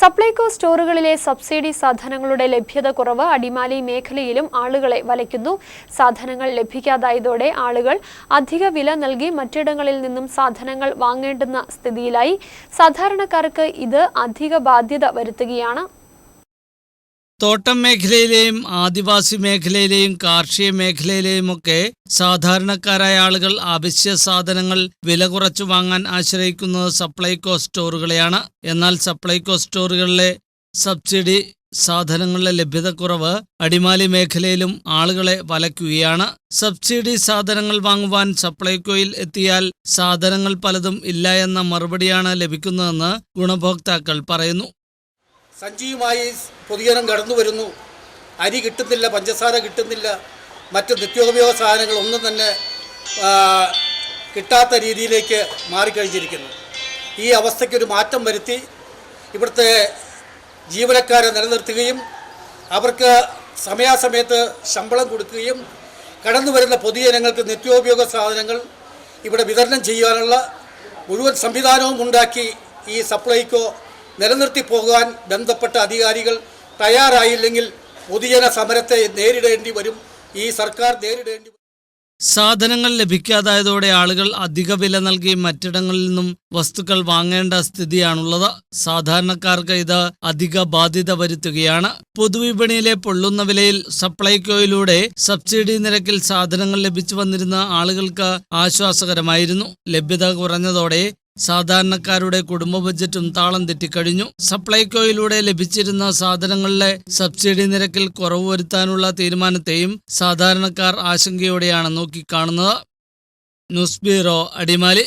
Supplyco സ്റ്റോറുകളിലെ subsidy സാധനങ്ങളുടെ ലഭ്യത കുറവ് അടിമാലി മേഖലയിലും ആളുകളെ വലയ്ക്കുന്നു. സാധനങ്ങൾ ലഭിക്കാതായതോടെ ആളുകൾ അധിക വില നൽകി മറ്റിടങ്ങളിൽ നിന്നും സാധനങ്ങൾ വാങ്ങേണ്ടുന്ന സ്ഥിതിയിലായി. സാധാരണക്കാർക്ക് ഇത് അധിക ബാധ്യത വരുത്തുകയാണ്. തോട്ടം മേഖലയിലെയും ആദിവാസി മേഖലയിലെയും കാർഷിക മേഖലയിലെയും ഒക്കെ സാധാരണക്കാരായ ആളുകൾ അവശ്യ സാധനങ്ങൾ വില കുറച്ചു വാങ്ങാൻ ആശ്രയിക്കുന്നത് സപ്ലൈകോ സ്റ്റോറുകളെയാണ്. എന്നാൽ സപ്ലൈകോ സ്റ്റോറുകളിലെ സബ്സിഡി സാധനങ്ങളുടെ ലഭ്യതക്കുറവ് അടിമാലി മേഖലയിലും ആളുകളെ വലയ്ക്കുകയാണ്. സബ്സിഡി സാധനങ്ങൾ വാങ്ങുവാൻ സപ്ലൈകോയിൽ എത്തിയാൽ സാധനങ്ങൾ പലതും ഇല്ല എന്ന മറുപടിയാണ് ലഭിക്കുന്നതെന്ന് ഗുണഭോക്താക്കൾ പറയുന്നു. സഞ്ചിയുമായി പൊതുജനം കടന്നു വരുന്നു. അരി കിട്ടുന്നില്ല പഞ്ചസാര കിട്ടുന്നില്ല. മറ്റ് നിത്യോപയോഗ സാധനങ്ങൾ ഒന്നും തന്നെ കിട്ടാത്ത രീതിയിലേക്ക് മാറിക്കഴിഞ്ഞിരിക്കുന്നു. ഈ അവസ്ഥയ്ക്കൊരു മാറ്റം വരുത്തി ഇവിടുത്തെ ജീവനക്കാരെ നിലനിർത്തുകയും അവർക്ക് സമയാസമയത്ത് ശമ്പളം കൊടുക്കുകയും കടന്നു വരുന്ന പൊതുജനങ്ങൾക്ക് നിത്യോപയോഗ സാധനങ്ങൾ ഇവിടെ വിതരണം ചെയ്യാനുള്ള മുഴുവൻ സംവിധാനവും ഉണ്ടാക്കി ഈ സപ്ലൈകോ നിലനിർത്തി പോകാൻ ബന്ധപ്പെട്ട അധികാരികൾ തയ്യാറായില്ലെങ്കിൽ പൊതുജന സമരത്തെ നേരിടേണ്ടി വരും. ഈ സർക്കാർ നേരിടേണ്ടി സാധനങ്ങൾ ലഭിക്കാതായതോടെ ആളുകൾ അധിക വില നൽകി മറ്റിടങ്ങളിൽ നിന്നും വസ്തുക്കൾ വാങ്ങേണ്ട സ്ഥിതിയാണുള്ളത്. സാധാരണക്കാർക്ക് ഇത് അധിക ബാധ്യത വരുത്തുകയാണ്. പൊതുവിപണിയിലെ പൊള്ളുന്ന വിലയിൽ സപ്ലൈകോയിലൂടെ സബ്സിഡി നിരക്കിൽ സാധനങ്ങൾ ലഭിച്ചു വന്നിരുന്ന ആളുകൾക്ക് ആശ്വാസകരമായിരുന്നു. ലഭ്യത കുറഞ്ഞതോടെ സാധാരണക്കാരുടെ കുടുംബ ബജറ്റും താളം തെറ്റിക്കഴിഞ്ഞു സപ്ലൈകോയിലൂടെ ലഭിച്ചിരുന്ന സാധനങ്ങളിലെ സബ്സിഡി നിരക്കിൽ കുറവ് വരുത്താനുള്ള തീരുമാനത്തെയും സാധാരണക്കാർ ആശങ്കയോടെയാണ് നോക്കിക്കാണുന്നത്. News bureau Adimali.